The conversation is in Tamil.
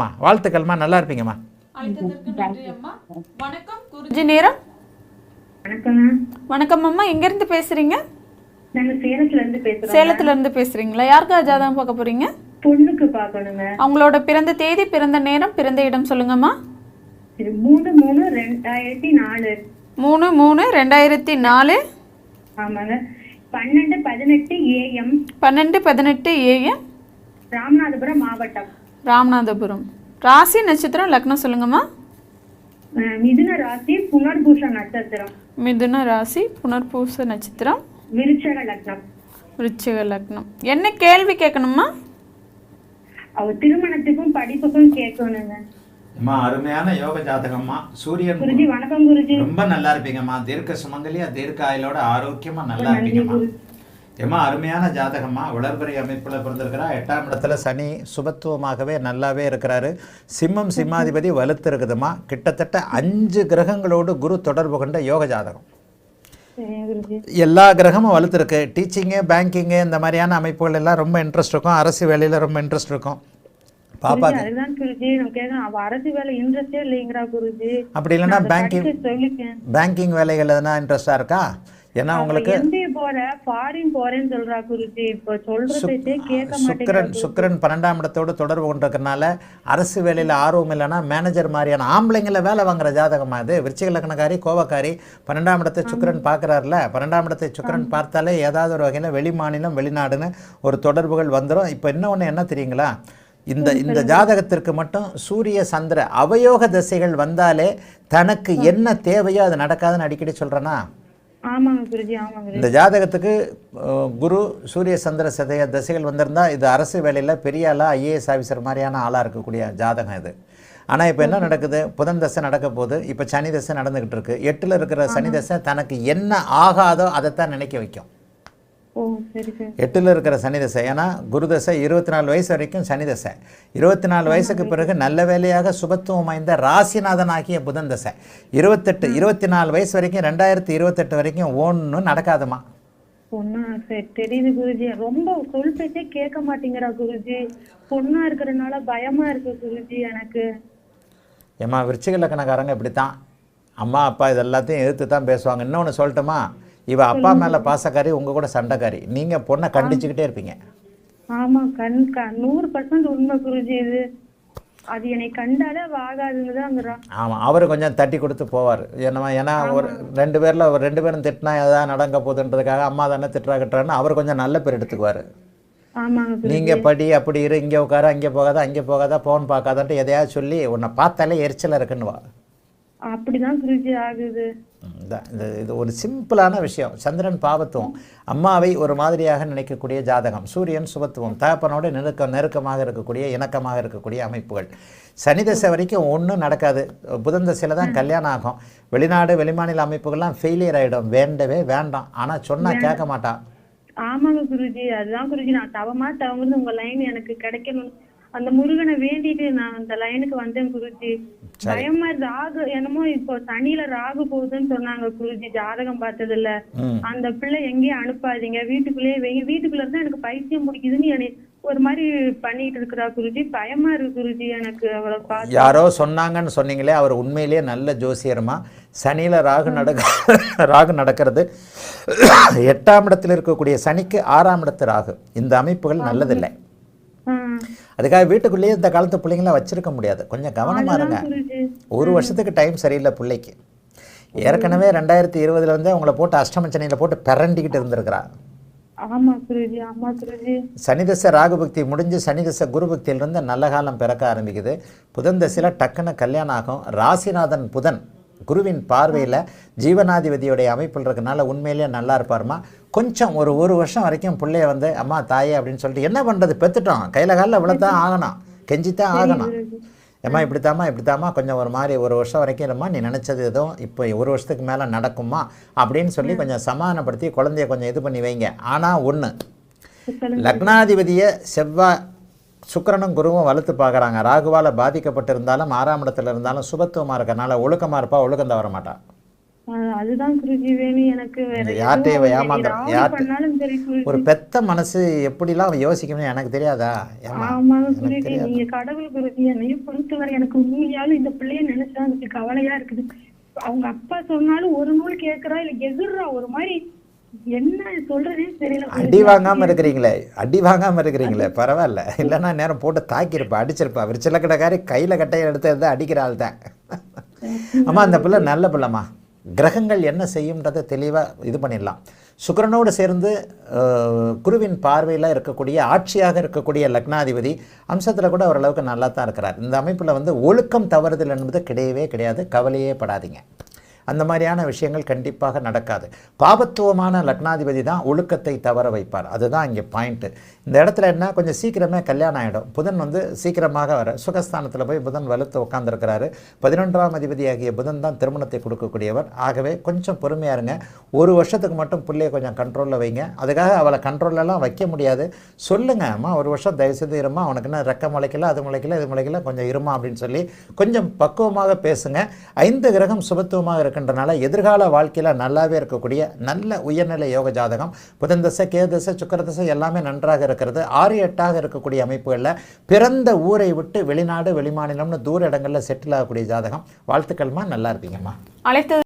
அம்மா வாழ்த்துக்கள்மா நல்லா இருப்பீங்கம்மா. அழைத்ததற்கு நன்றி அம்மா வணக்கம் குருஜி. நேரம்? வணக்கம் அம்மா எங்க இருந்து பேசுறீங்க? சேலத்துல இருந்து பேசுறோம் சேலத்துல இருந்து பேசுறீங்களா? யாருக்கா ஜாதகம் பார்க்க போறீங்க? பொண்ணுக்கு பார்க்கணுங்க. அவங்களோட பிறந்த தேதி பிறந்த நேரம் பிறந்த இடம் சொல்லுங்கம்மா. இது மூணு மூணு ரெண்டாயிரத்தி நாலு. மூணு மூணு ரெண்டாயிரத்தி நாலு. ஆமாங்க. பன்னெண்டு பதினெட்டு ஏஎம். பன்னெண்டு பதினெட்டு ஏஎம். ராமநாதபுரம் மாவட்டம். ராமநாதபுரம். ராசி நட்சத்திரம் லக்னம் சொல்லுங்கம்மா. மிதுன ராசி புனர்பூஷ நட்சத்திரம். மிதுன ராசி புனர்பூச நட்சத்திரம். விருச்சக லக்னம். விருச்சிக லக்னம். என்ன கேள்வி கேட்கணுமா அவ திருமணத்துக்கும் படிப்புக்கும் கேட்கணுங்க. அம்மா அருமையான யோக ஜாதகம்மா. சூரியன் குருஜி வணக்கம் குருஜி. ரொம்ப நல்லா இருப்பீங்கம்மா. தீர்க்க சுமங்கலியா தீர்க்க ஆயுளோட ஆரோக்கியமா நல்லா இருப்பீங்கம்மா. ஏம்மா அருமையான ஜாதகம்மா. உடற்பறை அமைப்பில் பிறந்திருக்கிறா. எட்டாம் இடத்துல சனி சுபத்துவமாகவே நல்லாவே இருக்கிறாரு. சிம்மம் சிம்மாதிபதி வலுத்து இருக்குதுமா கிட்டத்தட்ட அஞ்சு கிரகங்களோடு குரு தொடர்பு கொண்ட யோக ஜாதகம். எல்லா கிரகமும் வலுத்துருக்கு. டீச்சிங்கு பேங்கிங்கு இந்த மாதிரியான அமைப்புகள் எல்லாம் ரொம்ப இன்ட்ரெஸ்ட் இருக்கும். அரசு வேலையில் ரொம்ப இன்ட்ரெஸ்ட் இருக்கும். பாப்பாக்கு அதுதான் குருஜி. நம்ம கேட்கணும் அவ அரசு வேலை இன்ட்ரெஸ்டே இல்லைங்கிறா குருஜி. அப்படி இல்லைன்னா பேங்கிங் பேங்கிங் வேலைகள் எதுனா இன்ட்ரெஸ்டாக இருக்கா? ஏன்னா உங்களுக்கு சுக்கிரன் சுக்கிரன் பன்னெண்டாம் இடத்தோடு தொடர்பு கொண்டிருக்கறனால அரசு வேலையில் ஆர்வம் இல்லைன்னா மேனேஜர் மாதிரியான ஆம்பளைங்கள வேலை வாங்குற ஜாதகமா இது விருச்சிக லக்னக்காரி கோவக்காரி பன்னெண்டாம் இடத்தை சுக்கிரன் பார்க்குறாருல. பன்னெண்டாம் இடத்தை சுக்கிரன் பார்த்தாலே ஏதாவது ஒரு வகையில் வெளி மாநிலம் வெளிநாடுன்னு ஒரு தொடர்புகள் வந்துடும் இப்போ இன்னொன்று என்ன தெரியுங்களா? இந்த இந்த ஜாதகத்திற்கு மட்டும் சூரிய சந்திர அவயோக திசைகள் வந்தாலே தனக்கு என்ன தேவையோ அது நடக்காதுன்னு அடிக்கடி சொல்கிறேன்னா இந்த ஜாதகத்துக்கு குரு சூரிய சந்திர சதய தசைகள் வந்திருந்தா இது அரசு வேலையில் பெரிய ஆளாக ஐஏஎஸ் ஆஃபீஸர் மாதிரியான ஆளாக இருக்கக்கூடிய ஜாதகம் இது. ஆனால் இப்போ என்ன நடக்குது? புதன் தசை நடக்க போகுது. இப்போ சனி தசை நடந்துக்கிட்டு இருக்கு. எட்டில் இருக்கிற சனி தசை தனக்கு என்ன ஆகாதோ அதைத்தான் நினைக்க வைக்கும். எட்டில் இருக்கிற சனி தசை ஏன்னா குரு தசை இருபத்தி நாலு வயசு வரைக்கும் சனி தசை. இருபத்தி நாலு வயசுக்கு பிறகு நல்ல வேலையாக சுபத்துவம் வாய்ந்த ராசிநாதன் ஆகிய புதன் தசை. இருபத்தெட்டு இருபத்தி நாலு வயசு வரைக்கும் ரெண்டாயிரத்தி இருபத்தெட்டு வரைக்கும் ஒன்றும் நடக்காதுமா தெரியுது குருஜி. ரொம்ப சொல் பேச்சே கேட்க மாட்டேங்கிறா குருஜி. பொண்ணா இருக்கிறதுனால பயமா இருக்கு குருஜி எனக்கு. ஏம்மா விருச்சிக லக்கணக்காரங்க இப்படி தான் அம்மா அப்பா இது எல்லாத்தையும் எதிர்த்து தான் பேசுவாங்க. இன்னொன்று சொல்லட்டுமா? இவ அப்பா மேலே பாசக்காரி உங்கள் கூட சண்டைக்காரி. நீங்கள் பொண்ணை கண்டிச்சுக்கிட்டே இருப்பீங்க. ஆமா கண் நூறு பர்சன்ட் உண்மை குருஜி இது. அது என்னை கண்டாலே ஆமாம் அவர் கொஞ்சம் தட்டி கொடுத்து போவார். ஏன்னா ஏன்னா ஒரு ரெண்டு பேரில் ஒரு ரெண்டு பேரும் திட்டினா எதாவது நடங்க போகுதுன்றதுக்காக அம்மா தானே திட்டுறா கட்டுறான்னு அவர் கொஞ்சம் நல்ல பேர் எடுத்துக்குவார். நீங்கள் படி அப்படி இரு இங்கே உட்காரு அங்கே போகாத அங்கே போகாத ஃபோன் பார்க்காதன்ட்டு எதையாவது சொல்லி உன்னை பார்த்தாலே எரிச்சலாக இருக்குன்னு அப்படிதான் குருஜி ஆகுது. இது ஒரு சிம்பிளான விஷயம். சந்திரன் பாவத்துவம். அம்மாவை ஒரு மாதிரியாக நினைக்கக்கூடிய ஜாதகம். சூரியன் சுபத்துவம். தகப்பனோடு நெருக்க நெருக்கமாக இருக்கக்கூடிய இணக்கமாக இருக்கக்கூடிய அமைப்புகள். சனி தசை வரைக்கும் ஒன்றும் நடக்காது. புதன் தசையில் தான் கல்யாணம் ஆகும். வெளிநாடு வெளிமாநில அமைப்புகள்லாம் ஃபெயிலியர் ஆகிடும் வேண்டவே வேண்டாம். ஆனால் சொன்னால் கேட்க மாட்டான். ஆமாங்க குருஜி. அதுதான் குருஜி. நான் தவமா தவங்கிறது உங்க லைன் எனக்கு கிடைக்கணும். அந்த முருகனை வேண்டிட்டு நான் அந்த லைனுக்கு வந்தேன் குருஜி. பயமா ராகு என்னமோ இப்போ சனியில ராகு போகுதுன்னு சொன்னாங்க குருஜி. ஜாதகம் பார்த்ததுல ம். அந்த பிள்ளை எங்கேயும் அனுப்பாதீங்க. வீட்டுக்குள்ளேயே வைங்க வீட்டுக்குள்ள இருந்தா எனக்கு பைத்தியம் பிடிக்குதுன்னு என்னை ஒரு மாதிரி பண்ணிட்டு இருக்கிறா குருஜி. பயமா இருக்கு குருஜி எனக்கு பார்த்து. யாரோ சொன்னாங்கன்னு சொன்னீங்களே அவர் உண்மையிலேயே நல்ல ஜோசியருமா? சனியில் ராகு நடக்க ராகு நடக்கிறது. எட்டாம் இடத்தில் இருக்கக்கூடிய சனிக்கு ஆறாம் இடத்து ராகு. இந்த அமைப்புகள் நல்லதில்லை. அதுக்காக வீட்டுக்குள்ளேயே இந்த காலத்து பிள்ளைங்களாம் வச்சிருக்க முடியாது. கொஞ்சம் கவனமாக இருங்க. ஒரு வருஷத்துக்கு டைம் சரியில்லை பிள்ளைக்கு. ஏற்கனவே ரெண்டாயிரத்தி இருபதுல இருந்தே உங்களை போட்டு அஷ்டமச்சனியில் போட்டு பிறண்டிக்கிட்டு இருந்திருக்கிறா. சனிதசை ராகுபக்தி முடிஞ்சு சனிதசை குருபக்தியிலிருந்து நல்ல காலம் பிறக்க ஆரம்பிக்குது. புதன் தசையில் டக்குன்னு கல்யாணம் ஆகும். ராசிநாதன் புதன். குருவின் பார்வையில் ஜீவனாதிபதியுடைய அமைப்பில் இருக்கனால உண்மையிலேயே நல்லா இருப்பாருமா? கொஞ்சம் ஒரு ஒரு வருஷம் வரைக்கும் பிள்ளைய வந்து அம்மா தாயே அப்படின்னு சொல்லிட்டு என்ன பண்ணுறது பெற்றுட்டோம் கையில் காலில் இவ்வளோதான் ஆகணும். கெஞ்சித்தான் ஆகணும். ஏம்மா இப்படித்தாம்மா இப்படித்தாம்மா கொஞ்சம் ஒரு மாதிரி ஒரு வருஷம் வரைக்கும் இல்லைம்மா நீ நினச்சது எதுவும் இப்போ ஒரு வருஷத்துக்கு மேலே நடக்குமா அப்படின்னு சொல்லி கொஞ்சம் சமாதானப்படுத்தி குழந்தைய கொஞ்சம் இது பண்ணி வைங்க. ஆனால் ஒன்று லக்னாதிபதியை செவ்வாய் சுக்கிரனும் குருவும் வலுத்து பார்க்குறாங்க. ராகுவால் பாதிக்கப்பட்டிருந்தாலும் ஆறாம் இடத்துல இருந்தாலும் சுபத்துவமாக இருக்கறனால ஒழுக்கமாக இருப்பா ஒழுக்கம் தவற மாட்டா. அஹ் அதுதான் குருஜி வேணும் எனக்கு வேற எதுவும் யார்கிட்டயும் வேணும். ஏமாந்த- ராகு யார்கிட்ட- பண்ணாலும் சரி குருஜி. ஒரு பெத்த மனசு எப்படிலாம் யோசிக்கணும்னு எனக்கு தெரியாதா? எனக்கு நீங்க கடவுள் குருஜி என்னையும் பொறுத்தவரை எனக்கு உண்மையாலும் இந்த பிள்ளைய நினைச்சா எனக்கு கவலையா இருக்குது. அவங்க அப்பா சொன்னாலும் ஒரு நூல் கேக்குறா இல்ல எதிர்றா ஒரு மாதிரி அடி வாங்காம இருக்கிறீங்களே அடி வாங்காம இருக்கிறீங்களே பரவாயில்ல. இல்லைன்னா நேரம் போட்டு தாக்கியிருப்பா அடிச்சிருப்பா அவர் சில கடைக்காரி கையில் கட்டையை எடுத்து அடிக்கிற ஆள் தான். அம்மா அந்த பிள்ளை நல்ல பிள்ளைம்மா. கிரகங்கள் என்ன செய்யும்ன்றதை தெளிவாக இது பண்ணிடலாம். சுக்கிரனோடு சேர்ந்து குருவின் பார்வையில் இருக்கக்கூடிய ஆட்சியாக இருக்கக்கூடிய லக்னாதிபதி அம்சத்தில் கூட ஓரளவுக்கு நல்லா தான் இருக்கிறார். இந்த அமைப்பில் வந்து ஒழுக்கம் தவறுதல் என்பது கிடையவே கிடையாது. கவலையே படாதீங்க. அந்த மாதிரியான விஷயங்கள் கண்டிப்பாக நடக்காது. பாபத்துவமான லக்னாதிபதி தான் ஒழுக்கத்தை தவற வைப்பார். அதுதான் இங்கே பாயிண்ட்டு இந்த இடத்துல என்ன? கொஞ்சம் சீக்கிரமே கல்யாணம் ஆகிடும் புதன் வந்து சீக்கிரமாக வர சுகஸ்தானத்தில் போய் புதன் வலுத்து உட்காந்துருக்கிறாரு பதினொன்றாம் அதிபதியாகிய புதன் தான் திருமணத்தை கொடுக்கக்கூடியவர். ஆகவே கொஞ்சம் பொறுமையாக இருங்க. ஒரு வருஷத்துக்கு மட்டும் பிள்ளைய கொஞ்சம் கண்ட்ரோலில் வைங்க. அதுக்காக அவளை கண்ட்ரோலெல்லாம் வைக்க முடியாது. சொல்லுங்க அம்மா ஒரு வருஷம் தயவுசெய்து இருமா. அவனுக்கு என்ன ரெக்க முளைக்கல அது முளைக்கல இது முளைக்கல கொஞ்சம் இருமா அப்படின்னு சொல்லி கொஞ்சம் பக்குவமாக பேசுங்க. ஐந்து கிரகம் சுபத்துவமாக இருக்க இருக்கின்றனால எதிர்கால வாழ்க்கையில் நல்லாவே இருக்கக்கூடிய நல்ல உயர்நிலை யோக ஜாதகம் புதன் தசை கே தசை சுக்கர தசை எல்லாமே நன்றாக இருக்கிறது. ஆறு எட்டாக இருக்கக்கூடிய அமைப்புகளில் பிறந்த ஊரை விட்டு வெளிநாடு வெளிமாநிலம்னு தூர இடங்களில் செட்டில் ஆகக்கூடிய ஜாதகம். வாழ்த்துக்கள்மா நல்லா இருப்பீங்கம்மா. அழைத்தது